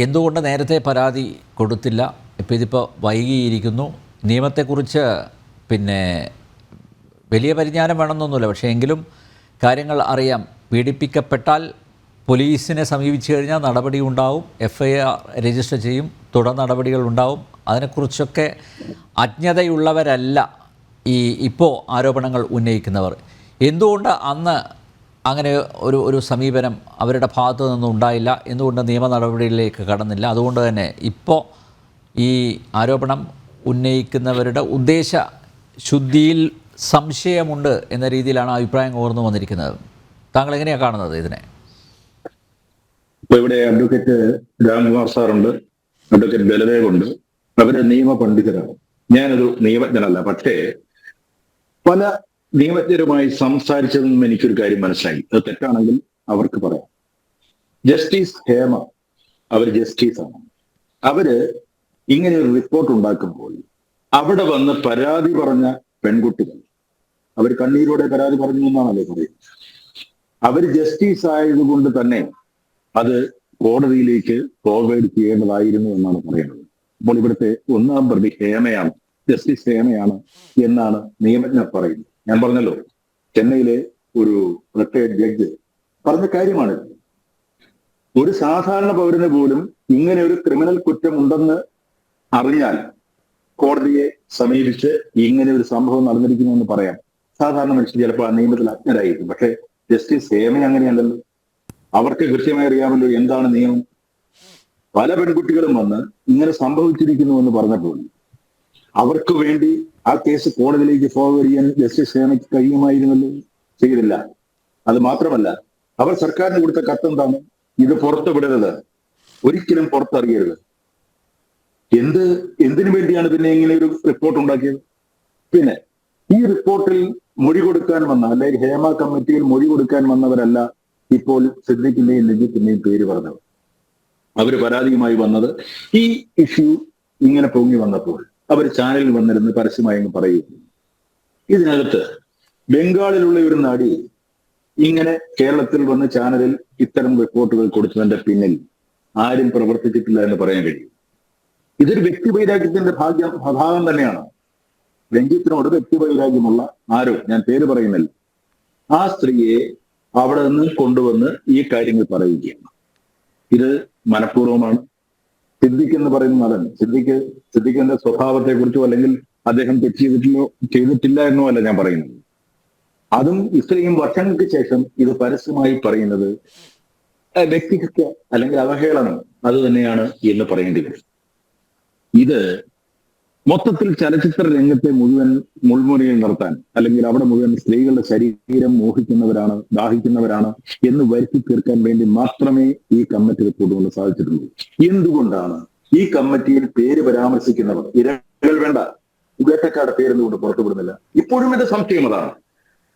എന്തുകൊണ്ട് നേരത്തെ പരാതി കൊടുത്തില്ല? ഇപ്പോൾ ഇതിപ്പോൾ വൈകിയിരിക്കുന്നു. നിയമത്തെക്കുറിച്ച് പിന്നെ വലിയ പരിജ്ഞാനം വേണമെന്നൊന്നുമില്ല. പക്ഷേ എങ്കിലും കാര്യങ്ങൾ അറിയാം. പീഡിപ്പിക്കപ്പെട്ടാൽ പോലീസിനെ സമീപിച്ചു കഴിഞ്ഞാൽ നടപടി ഉണ്ടാവും. എഫ് ഐ ആർ രജിസ്റ്റർ ചെയ്യും. തുടർ നടപടികൾ ഉണ്ടാവും. അതിനെക്കുറിച്ചൊക്കെ അജ്ഞതയുള്ളവരല്ല ഈ ഇപ്പോൾ ആരോപണങ്ങൾ ഉന്നയിക്കുന്നവർ. എന്തുകൊണ്ട് അന്ന് അങ്ങനെ ഒരു ഒരു സമീപനം അവരുടെ ഭാഗത്തു നിന്നും ഉണ്ടായില്ല. എന്തുകൊണ്ട് നിയമ നടപടികളിലേക്ക് കടന്നില്ല? അതുകൊണ്ട് തന്നെ ഇപ്പോൾ ഈ ആരോപണം ഉന്നയിക്കുന്നവരുടെ ഉദ്ദേശ ശുദ്ധിയിൽ സംശയമുണ്ട് എന്ന രീതിയിലാണ് അഭിപ്രായം കോർന്നു വന്നിരിക്കുന്നത്. താങ്കൾ എങ്ങനെയാണ് കാണുന്നത് ഇതിനെ? ഇവിടെ അഡ്വക്കേറ്റ് രാംകുമാർ സാറുണ്ട്. അഡ്വക്കേറ്റ് ബലദേവ് ഉണ്ട് അവർ നിയമ പണ്ഡിതരാണ്. ഞാനൊരു നിയമജ്ഞനല്ല. പക്ഷേ പല നിയമജ്ഞരുമായി സംസാരിച്ചതിൽ നിന്നും എനിക്കൊരു കാര്യം മനസ്സിലായി. അത് തെറ്റാണെങ്കിൽ അവർക്ക് പറയാം. ജസ്റ്റിസ് ഹേമ അവർ ആണ് അവർ ഇങ്ങനെ ഒരു റിപ്പോർട്ട് ഉണ്ടാക്കുമ്പോൾ അവിടെ വന്ന് പരാതി പറഞ്ഞ പെൺകുട്ടികൾ അവർ കണ്ണീരോടെ പരാതി പറഞ്ഞു എന്നാണല്ലോ പറയുന്നത്. അവർ ജസ്റ്റിസ് ആയതുകൊണ്ട് തന്നെ അത് കോടതിയിലേക്ക് ഫോർവേഡ് ചെയ്യേണ്ടതായിരുന്നു എന്നാണ് പറയുന്നത്. അപ്പോൾ ഇവിടുത്തെ ഒന്നാം പ്രതി ഹേമയാണ് ജസ്റ്റിസ് ഹേമയാണ് എന്നാണ് നിയമജ്ഞർ പറയുന്നത്. ഞാൻ പറഞ്ഞല്ലോ ചെന്നൈയിലെ ഒരു റിട്ടയർഡ് ജഡ്ജ് പറഞ്ഞ കാര്യമാണ്. ഒരു സാധാരണ പൗരന് പോലും ഇങ്ങനെ ഒരു ക്രിമിനൽ കുറ്റം ഉണ്ടെന്ന് അറിഞ്ഞാൽ കോടതിയെ സമീപിച്ച് ഇങ്ങനെ ഒരു സംഭവം നടന്നിരിക്കുന്നു എന്ന് പറയാം. സാധാരണ മനുഷ്യൻ ചിലപ്പോൾ ആ നിയമത്തിൽ അജ്ഞരായിരിക്കും. പക്ഷെ ജസ്റ്റിസ് സേമ അങ്ങനെയല്ലല്ലോ അവർക്ക് കൃത്യമായി അറിയാമല്ലോ എന്താണ് നിയമം. പല പെൺകുട്ടികളും വന്ന് ഇങ്ങനെ സംഭവിച്ചിരിക്കുന്നു എന്ന് പറഞ്ഞപ്പോൾ അവർക്ക് വേണ്ടി ആ കേസ് കോടതിയിലേക്ക് ഫോർവേഡ് ചെയ്യാൻ ജസ്റ്റിസ് ഹേമയ്ക്ക് കഴിയുമായിരുന്നല്ലോ? ചെയ്തില്ല. അത് മാത്രമല്ല അവർ സർക്കാരിന് കൊടുത്ത കത്തെന്താണ് ഇത് പുറത്തു വിടരുത്. ഒരിക്കലും പുറത്തറിയരുത് എന്ത് എന്തിനു വേണ്ടിയാണ് പിന്നെ ഇങ്ങനെ ഒരു റിപ്പോർട്ട് ഉണ്ടാക്കിയത്? പിന്നെ ഈ റിപ്പോർട്ടിൽ മൊഴി കൊടുക്കാൻ വന്ന അല്ലെങ്കിൽ ഹേമ കമ്മിറ്റിയിൽ മൊഴി കൊടുക്കാൻ വന്നവരല്ല ഇപ്പോൾ സിദ്ദിഖിന്റെയും ലജിത്തിന്റെയും പേര് പറഞ്ഞവർ അവർ പരാതിയുമായി വന്നത് ഈ ഇഷ്യൂ ഇങ്ങനെ പൊങ്ങി വന്നപ്പോൾ. അവർ ചാനലിൽ വന്നിരുന്ന് പരസ്യമായി അങ്ങ് പറയും. ഇതിനകത്ത് ബംഗാളിലുള്ള ഒരു നടി ഇങ്ങനെ കേരളത്തിൽ വന്ന് ചാനലിൽ ഇത്തരം റിപ്പോർട്ടുകൾ കൊടുത്തതിന്റെ പിന്നിൽ ആരും പ്രവർത്തിച്ചിട്ടില്ല എന്ന് പറയാൻ കഴിയും. ഇതൊരു വ്യക്തിവൈരാഗ്യത്തിന്റെ ഭാഗ്യം ഭാഗം തന്നെയാണ്. രഞ്ജിത്തിനോട് വ്യക്തിവൈരാഗ്യമുള്ള ആരോ ഞാൻ പേര് പറയുന്നില്ല. ആ സ്ത്രീയെ അവിടെ നിന്ന് കൊണ്ടുവന്ന് ഈ കാര്യങ്ങൾ പറയുകയാണ്. ഇത് മനഃപൂർവമാണ്. സിദ്ദിഖ് എന്ന് പറയുന്ന നടൻ. സിദ്ദിഖ് സിദ്ദിഖിന്റെ സ്വഭാവത്തെ കുറിച്ചോ അല്ലെങ്കിൽ അദ്ദേഹം തെറ്റ് ചെയ്തിട്ടില്ലോ ചെയ്തിട്ടില്ല എന്നോ അല്ല ഞാൻ പറയുന്നത്. അതും ഇത്രയും വർഷങ്ങൾക്ക് ശേഷം ഇത് പരസ്യമായി പറയുന്നത് വ്യക്തിഹത്യ അല്ലെങ്കിൽ അവഹേളനം അത് തന്നെയാണ് എന്ന് പറയേണ്ടി വരും. ഇത് മൊത്തത്തിൽ ചലച്ചിത്ര രംഗത്തെ മുഴുവൻ മുൾമുനയിൽ നിർത്താൻ അല്ലെങ്കിൽ അവിടെ മുഴുവൻ സ്ത്രീകളുടെ ശരീരം മോഹിക്കുന്നവരാണ് ദാഹിക്കുന്നവരാണ് എന്ന് വരുത്തി തീർക്കാൻ വേണ്ടി മാത്രമേ ഈ കമ്മിറ്റി റിപ്പോർട്ട് കൊണ്ട് സാധിച്ചിട്ടുള്ളൂ. എന്തുകൊണ്ടാണ് ഈ കമ്മിറ്റിയിൽ പേര് പരാമർശിക്കുന്നവർ? ഇരകൾ വേണ്ട. വേട്ടക്കാരുടെ പേരെന്തുകൊണ്ട് പുറത്തുവിടുന്നില്ല. ഇപ്പോഴും ഇത് സംശയം അതാണ്.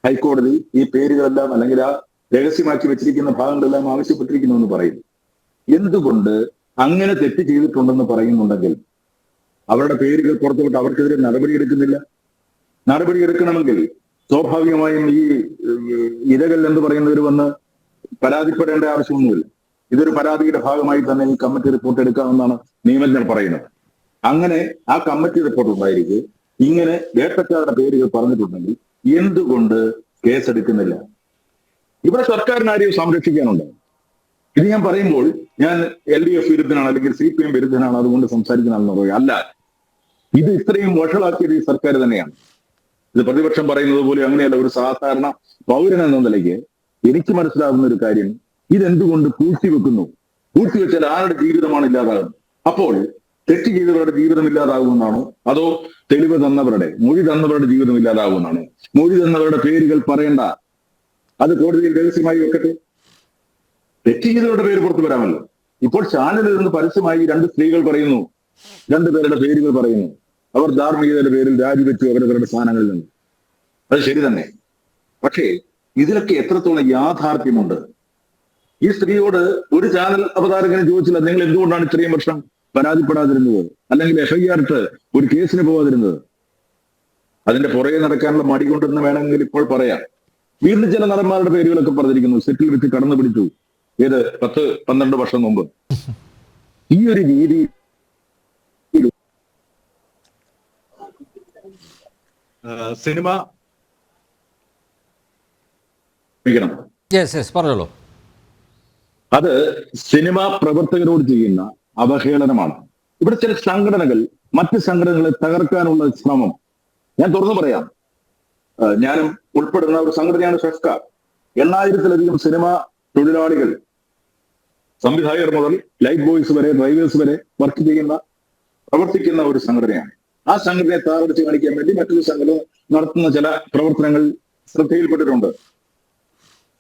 ഹൈക്കോടതി ഈ പേരുകളെല്ലാം അല്ലെങ്കിൽ ആ രഹസ്യമാക്കി വെച്ചിരിക്കുന്ന ഭാഗങ്ങളെല്ലാം ആവശ്യപ്പെട്ടിരിക്കുന്നു എന്ന് പറയുന്നു. എന്തുകൊണ്ട് അങ്ങനെ തെറ്റ് ചെയ്തിട്ടുണ്ടെന്ന് പറയുന്നുണ്ടെങ്കിൽ അവരുടെ പേരുകൾ പുറത്തുവിട്ട് അവർക്കെതിരെ നടപടിയെടുക്കുന്നില്ല നടപടിയെടുക്കണമെങ്കിൽ സ്വാഭാവികമായും ഈ ഇരകൾ എന്ന് പറയുന്നവർ വന്ന് പരാതിപ്പെടേണ്ട ആവശ്യമൊന്നുമില്ല. ഇതൊരു പരാതിയുടെ ഭാഗമായി തന്നെ ഈ കമ്മിറ്റി റിപ്പോർട്ട് എടുക്കാമെന്നാണ് നിയമജ്ഞർ പറയുന്നത്. അങ്ങനെ ആ കമ്മിറ്റി റിപ്പോർട്ട് ഉണ്ടായിരിക്കെ ഇങ്ങനെ വേട്ടക്കാരുടെ പേരുകൾ പറഞ്ഞിട്ടുണ്ടെങ്കിൽ എന്തുകൊണ്ട് കേസെടുക്കുന്നില്ല? ഇവിടെ സർക്കാരിന് ആരെയും സംരക്ഷിക്കാനുണ്ട്? ഇത് ഞാൻ പറയുമ്പോൾ ഞാൻ എൽ ഡി എഫ് വിരുദ്ധനാണ് അല്ലെങ്കിൽ സി പി എം വിരുദ്ധനാണ് അതുകൊണ്ട് സംസാരിക്കുന്നതെന്ന് പറയുക. അല്ല ഇത് ഇത്രയും വഷളാക്കിയത് ഈ സർക്കാർ തന്നെയാണ്. ഇത് പ്രതിപക്ഷം പറയുന്നത് പോലെ അങ്ങനെയല്ല ഒരു സാധാരണ പൗരൻ എന്ന നിലയ്ക്ക് എനിക്ക് മനസ്സിലാകുന്ന ഒരു കാര്യം ഇതെന്തുകൊണ്ട് പൂഴ്ത്തിവെക്കുന്നു? പൂഴ്ത്തിവെച്ചാൽ ആരുടെ ജീവിതമാണ് ഇല്ലാതാകുന്നത്? അപ്പോൾ തെറ്റ് ചെയ്തവരുടെ ജീവിതം ഇല്ലാതാകുമെന്നാണോ? അതോ തെളിവ് തന്നവരുടെ മൊഴി തന്നവരുടെ ജീവിതം ഇല്ലാതാകുമെന്നാണോ? മൊഴി തന്നവരുടെ പേരുകൾ പറയണ്ട. അത് കോടതിയിൽ രഹസ്യമായി വെക്കട്ടെ? തെറ്റ് ചെയ്തവരുടെ പേര് പുറത്തു വരാമല്ലോ. ഇപ്പോൾ ചാനലിൽ നിന്ന് പരസ്യമായി രണ്ട് സ്ത്രീകൾ പറയുന്നു. രണ്ടു പേരുടെ പേരുകൾ പറയുന്നു. അവർ ധാർമ്മികതയുടെ പേരിൽ രാജിവെച്ചു അവരവരുടെ സ്ഥാനങ്ങളിൽ നിന്ന്. അത് ശരി തന്നെ. പക്ഷേ ഇതിലൊക്കെ എത്രത്തോളം യാഥാർത്ഥ്യമുണ്ട്? ഈ സ്ത്രീയോട് ഒരു ചാനൽ അവതാരകന് ചോദിച്ചില്ല നിങ്ങൾ എന്തുകൊണ്ടാണ് ഇത്രയും വർഷം പരാതിപ്പെടാതിരുന്നത്? അല്ലെങ്കിൽ എഫ്ഐആർ ഇട്ട് ഒരു കേസിന് പോകാതിരുന്നത് അതിന്റെ പുറകെ നടക്കാനുള്ള മടി കൊണ്ടെന്ന് വേണമെങ്കിൽ ഇപ്പോൾ പറയാം. വീണ്ടും ചില നടന്മാരുടെ പേരുകളൊക്കെ പറഞ്ഞിരിക്കുന്നു. സെറ്റിൽ വെച്ച് കടന്നു പിടിച്ചു ഏത് പത്ത് പന്ത്രണ്ട് വർഷം മുമ്പ്. ഈ ഒരു രീതി സിനിമ. പറഞ്ഞോളൂ. അത് സിനിമാ പ്രവർത്തകരോട് ചെയ്യുന്ന അവഹേളനമാണ്. ഇവിടെ ചില സംഘടനകൾ മറ്റ് സംഘടനകളെ തകർക്കാനുള്ള ശ്രമം. ഞാൻ തുറന്നു പറയാം. ഞാനും ഉൾപ്പെടുന്ന ഒരു സംഘടനയാണ് ഷെഫ്ക എണ്ണായിരത്തിലധികം സിനിമാ തൊഴിലാളികൾ സംവിധായകർ മുതൽ ലൈറ്റ് ബോയ്സ് വരെ ഡ്രൈവേഴ്സ് വരെ വർക്ക് ചെയ്യുന്ന പ്രവർത്തിക്കുന്ന ഒരു സംഘടനയാണ്. ആ സംഘടനയെ താറടിച്ച് കാണിക്കാൻ വേണ്ടി മറ്റൊരു സംഘടന നടത്തുന്ന ചില പ്രവർത്തനങ്ങൾ ശ്രദ്ധയിൽപ്പെട്ടിട്ടുണ്ട്.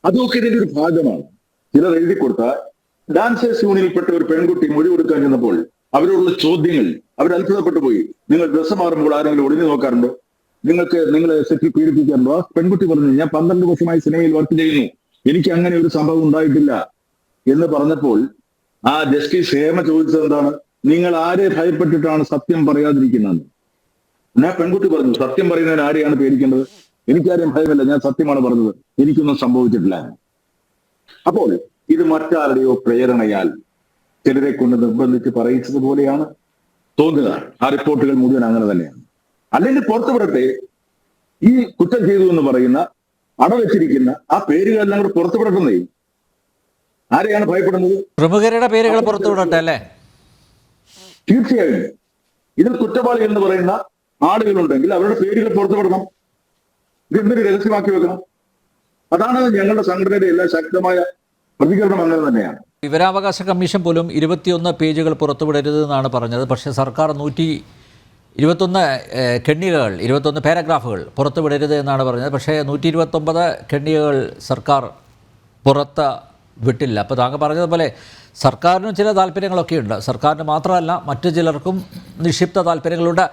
അതൊക്കെ ഇതിന്റെ ഒരു ഭാഗമാണ്. ചിലർ എഴുതി കൊടുത്ത ഡാൻസേഴ്സ് യൂണിയനിൽപ്പെട്ട ഒരു പെൺകുട്ടി മൊഴി കൊടുക്കാൻ ചെന്നപ്പോൾ അവരോടുള്ള ചോദ്യങ്ങൾ അവർ അത്ഭുതപ്പെട്ടു പോയി. നിങ്ങൾ ഡ്രസ്സ് മാറുമ്പോൾ ആരെങ്കിലും ഒളിഞ്ഞു നോക്കാറുണ്ടോ? നിങ്ങൾക്ക് നിങ്ങളെ സെറ്റിൽ പീഡിപ്പിക്കാറുണ്ടോ? ആ പെൺകുട്ടി പറഞ്ഞു ഞാൻ പന്ത്രണ്ട് വർഷമായി സിനിമയിൽ വർക്ക് ചെയ്യുന്നു. എനിക്ക് അങ്ങനെ ഒരു സംഭവം ഉണ്ടായിട്ടില്ല എന്ന് പറഞ്ഞപ്പോൾ ആ ജസ്റ്റിസ് ഹേമ ചോദിച്ചത് എന്താണ്? നിങ്ങൾ ആരെ ഭയപ്പെട്ടിട്ടാണ് സത്യം പറയാതിരിക്കുന്നത്? ഞാൻ പെൺകുട്ടി പറഞ്ഞു സത്യം പറയുന്നതിന് ആരെയാണ് പേടിക്കേണ്ടത്? എനിക്കാരെയും ഭയമില്ല ഞാൻ സത്യമാണ് പറഞ്ഞത്. എനിക്കൊന്നും സംഭവിച്ചിട്ടില്ല. അപ്പോൾ ഇത് മറ്റാരുടെയോ പ്രേരണയാൽ ചിലരെ കൊണ്ട് നിർബന്ധിച്ച് പറയിച്ചത് പോലെയാണ് തോന്നുക. ആ റിപ്പോർട്ടുകൾ മുഴുവൻ അങ്ങനെ തന്നെയാണ്. അല്ലെങ്കിൽ പുറത്തുവിടട്ടെ ഈ കുറ്റം ചെയ്തു എന്ന് പറയുന്ന അടവെച്ചിരിക്കുന്ന ആ പേരുകളെല്ലാം കൂടെ പുറത്തുവിടട്ടുന്നേ ആരെയാണ് ഭയപ്പെടുന്നത്? പ്രമുഖരുടെ പേരുകൾ പുറത്തുവിടട്ടെ അല്ലേ? തീർച്ചയായും. ഇതിൽ കുറ്റവാളി എന്ന് പറയുന്ന ആളുകളുണ്ടെങ്കിൽ അവരുടെ പേരുകൾ പുറത്തുവിടണം ഇതെന്തൊരു രഹസ്യമാക്കി വെക്കണം? അതാണ് ഞങ്ങളുടെ സംഘടനയുടെ എല്ലാ ശക്തമായ പ്രതികരണം അങ്ങനെ തന്നെയാണ്. വിവരാവകാശ കമ്മീഷൻ പോലും ഇരുപത്തിയൊന്ന് പേജുകൾ പുറത്തുവിടരുത് എന്നാണ് പറഞ്ഞത്. പക്ഷേ സർക്കാർ നൂറ്റി ഇരുപത്തൊന്ന് കെണ്ണികകൾ ഇരുപത്തൊന്ന് പാരഗ്രാഫുകൾ പുറത്തുവിടരുത് എന്നാണ് പറഞ്ഞത്. പക്ഷേ നൂറ്റി ഇരുപത്തൊമ്പത് കെണ്ണികകൾ സർക്കാർ പുറത്ത് വിട്ടില്ല. അപ്പോൾ താങ്കൾ പറഞ്ഞതുപോലെ സർക്കാരിനും ചില താല്പര്യങ്ങളൊക്കെ ഉണ്ട് സർക്കാരിന് മാത്രമല്ല മറ്റു ചിലർക്കും നിക്ഷിപ്ത താല്പര്യങ്ങളുണ്ട്.